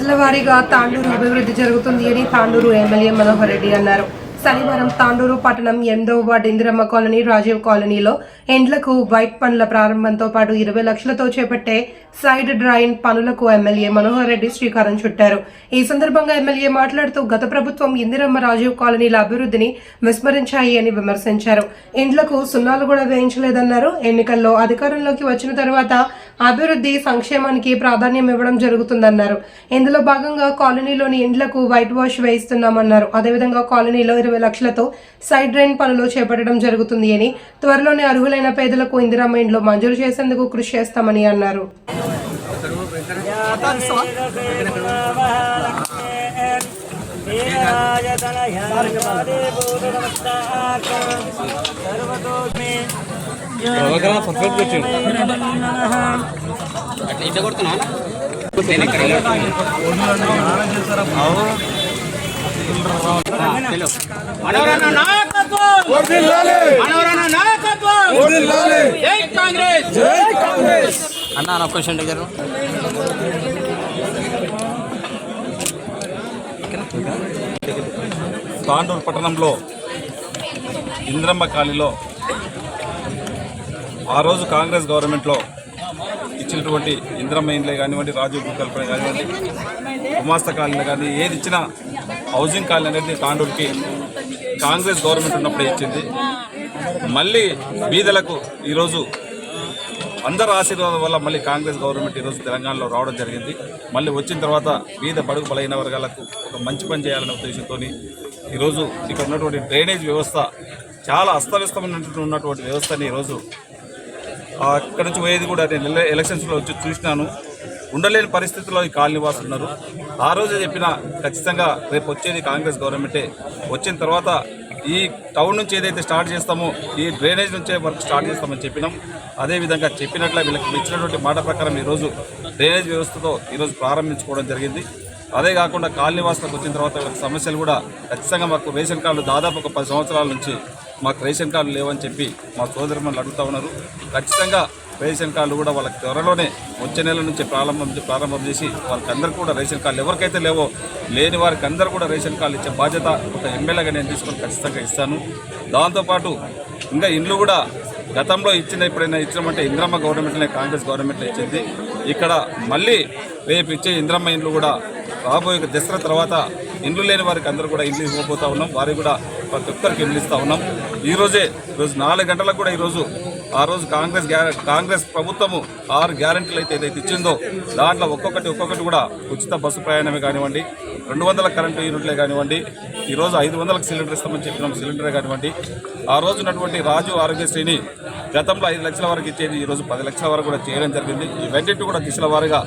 భారీగా తాండూరు అభివృద్ధి జరుగుతుంది అని తాండూరు ఎమ్మెల్యే మనోహర్ రెడ్డి అన్నారు. శనివారం తాండూరు పట్టణం ఎనిమిదవ వార్డు ఇందిరమ్మ కాలనీ రాజీవ్ కాలనీలో ఎండ్లకు వైట్ పనుల ప్రారంభంతో పాటు ఇరవై లక్షలతో చేపట్టే సైడ్ డ్రైన్ పనులకు ఎమ్మెల్యే మనోహర్ రెడ్డి శ్రీకారం చుట్టారు. ఈ సందర్భంగా ఎమ్మెల్యే మాట్లాడుతూ గత ప్రభుత్వం ఇందిరమ్మ రాజీవ్ కాలనీల అభివృద్ధిని విస్మరించాయి అని విమర్శించారు. ఇండ్లకు సున్నాలు కూడా వేయించలేదన్నారు. ఎన్నికల్లో అధికారంలోకి వచ్చిన తర్వాత అభివృద్ధి సంక్షేమానికి ప్రాధాన్యం ఇవ్వడం జరుగుతుందన్నారు. ఇందులో భాగంగా కాలనీలోని ఇండ్లకు వైట్ వాష్ వేయిస్తున్నామన్నారు. అదేవిధంగా కాలనీలో ఇరవై లక్షలతో సైడ్ డ్రైన్ పనులు చేపట్టడం జరుగుతుంది అని త్వరలోనే అర్హులైన పేదలకు ఇందిరామ ఇండ్లు మంజూరు చేసేందుకు కృషి చేస్తామని అన్నారు. సర్వతో ఇట్లా కొడుతున్నావా మనవరన్న నాయకత్వం మనవరన్న నాయకత్వం జై కాంగ్రెస్ అన్న నా క్వశ్చన్ దగ్గర తాండూరు పట్టణంలో ఇంద్రమ్మ కాలనీలో ఆ రోజు కాంగ్రెస్ గవర్నమెంట్లో ఇచ్చినటువంటి ఇంద్రమ్మ ఇండ్లే కానివ్వండి రాజీవ్ భూకల్పన కానివ్వండి గుమాస్త కాలనీ కానీ ఏది ఇచ్చినా హౌసింగ్ కాలనీ అనేది తాండూరుకి కాంగ్రెస్ గవర్నమెంట్ ఉన్నప్పుడే ఇచ్చింది. మళ్ళీ బీదలకు ఈరోజు అందరి ఆశీర్వాదం వల్ల మళ్ళీ కాంగ్రెస్ గవర్నమెంట్ ఈరోజు తెలంగాణలో రావడం జరిగింది. మళ్ళీ వచ్చిన తర్వాత బీద పడుగు బలైన వర్గాలకు ఒక మంచి పని చేయాలనే ఉద్దేశంతో ఈరోజు ఇక్కడ ఉన్నటువంటి డ్రైనేజ్ వ్యవస్థ చాలా అస్తవ్యస్తమైనటువంటి ఉన్నటువంటి వ్యవస్థని ఈరోజు అక్కడి నుంచి పోయేది కూడా నేను ఎలక్షన్స్లో వచ్చి చూసినాను. ఉండలేని పరిస్థితుల్లో ఈ కాలనీ వాసులు ఉన్నారు ఆ రోజే చెప్పిన ఖచ్చితంగా రేపు వచ్చేది కాంగ్రెస్ గవర్నమెంటే. వచ్చిన తర్వాత ఈ టౌన్ నుంచి ఏదైతే స్టార్ట్ చేస్తామో ఈ డ్రైనేజ్ నుంచే వర్క్ స్టార్ట్ చేస్తామని చెప్పినాం. అదేవిధంగా చెప్పినట్లే వీళ్ళకి ఇచ్చినటువంటి మాట ప్రకారం ఈరోజు డ్రైనేజ్ వ్యవస్థతో ఈరోజు ప్రారంభించుకోవడం జరిగింది. అదే కాకుండా కాలనీ వాసులకు వచ్చిన తర్వాత వీళ్ళకి సమస్యలు కూడా ఖచ్చితంగా మాకు రేషన్ కార్డులు దాదాపు ఒక పది సంవత్సరాల నుంచి మాకు రేషన్ కార్డులు లేవని చెప్పి మా సోదరులు అడుగుతా ఉన్నారు. ఖచ్చితంగా రేషన్ కార్డులు కూడా వాళ్ళకి త్వరలోనే వచ్చే నెల నుంచి ప్రారంభం ప్రారంభం చేసి వాళ్ళకి అందరికీ కూడా రేషన్ కార్డులు ఎవరికైతే లేవో లేని వారికి అందరూ కూడా రేషన్ కార్డులు ఇచ్చే బాధ్యత ఒక ఎమ్మెల్యేగా నేను తీసుకొని ఖచ్చితంగా ఇస్తాను. దాంతోపాటు ఇంకా ఇండ్లు కూడా గతంలో ఇచ్చిన ఎప్పుడైనా ఇచ్చినామంటే ఇంద్రమ్మ గవర్నమెంట్నే కాంగ్రెస్ గవర్నమెంట్లో ఇచ్చింది. ఇక్కడ మళ్ళీ రేపు ఇచ్చే ఇంద్రమ్మ ఇండ్లు కూడా రాబోయే దసరా తర్వాత ఇండ్లు లేని వారికి అందరూ కూడా ఇండ్లు ఇవ్వబోతా ఉన్నాం. వారికి కూడా ప్రతి ఒక్కరికి ఇండ్లు ఇస్తూ ఉన్నాం. ఈరోజే ఈరోజు నాలుగు గంటలకు కూడా ఈరోజు ఆ రోజు కాంగ్రెస్ గ్యార- కాంగ్రెస్ ప్రభుత్వము ఆరు గ్యారంటీలు అయితే ఏదైతే ఇచ్చిందో దాంట్లో ఒక్కొక్కటి ఒక్కొక్కటి కూడా ఉచిత బస్సు ప్రయాణమే కానివ్వండి రెండు వందల కరెంటు యూనిట్లే కానివ్వండి ఈరోజు ఐదు వందలకు సిలిండర్ ఇస్తామని చెప్పినాం సిలిండరే కానివ్వండి. ఆ రోజు ఉన్నటువంటి రాజు ఆరోగ్యశ్రీని గతంలో ఐదు లక్షల వరకు ఇచ్చేది ఈరోజు పది లక్షల వరకు కూడా చేయడం జరిగింది. ఇవన్నింటినీ కూడా దిశల వారుగా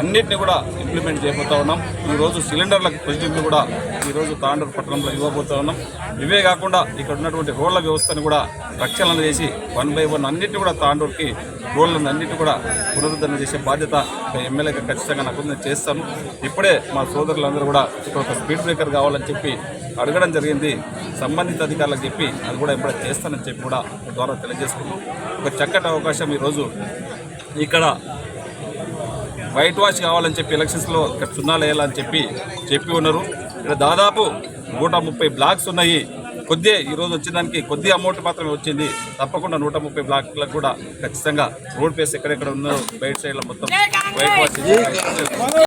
అన్నింటినీ కూడా ఇంప్లిమెంట్ చేయబోతా ఉన్నాం. ఈరోజు రోజు సిలిండర్లకు ప్రొసీడింగ్లు కూడా ఈరోజు రోజు తాండూరు పట్టణంలో ఇవ్వబోతా ఉన్నాం. ఇవే కాకుండా ఇక్కడ ఉన్నటువంటి రోడ్ల వ్యవస్థను కూడా రక్షణ చేసి వన్ బై వన్ అన్నింటినీ కూడా తాండూరుకి రోడ్లను అన్నింటినీ కూడా పునరుద్ధరణ చేసే బాధ్యత ఒక ఎమ్మెల్యేగా ఖచ్చితంగా నాకు నేను చేస్తాను. ఇప్పుడే మా సోదరులందరూ కూడా ఇక్కడ ఒక స్పీడ్ బ్రేకర్ కావాలని చెప్పి అడగడం జరిగింది. సంబంధిత అధికారులకు చెప్పి అది కూడా ఇప్పుడే చేస్తానని చెప్పి కూడా ద్వారా తెలియజేసుకుంటూ ఒక చక్కటి అవకాశం ఈరోజు ఇక్కడ వైట్ వాష్ కావాలని చెప్పి ఎలక్షన్స్లో ఇక్కడ సున్నాలు వేయాలని చెప్పి చెప్పి ఉన్నారు. ఇక్కడ దాదాపు నూట ముప్పై బ్లాక్స్ ఉన్నాయి. కొద్దిగా ఈరోజు వచ్చేదానికి కొద్ది అమౌంట్ మాత్రమే వచ్చింది. తప్పకుండా నూట ముప్పై బ్లాక్లకు కూడా ఖచ్చితంగా రోడ్ పేస్ ఎక్కడెక్కడ ఉన్నదో బయట సైడ్లో మొత్తం వైట్ వాష్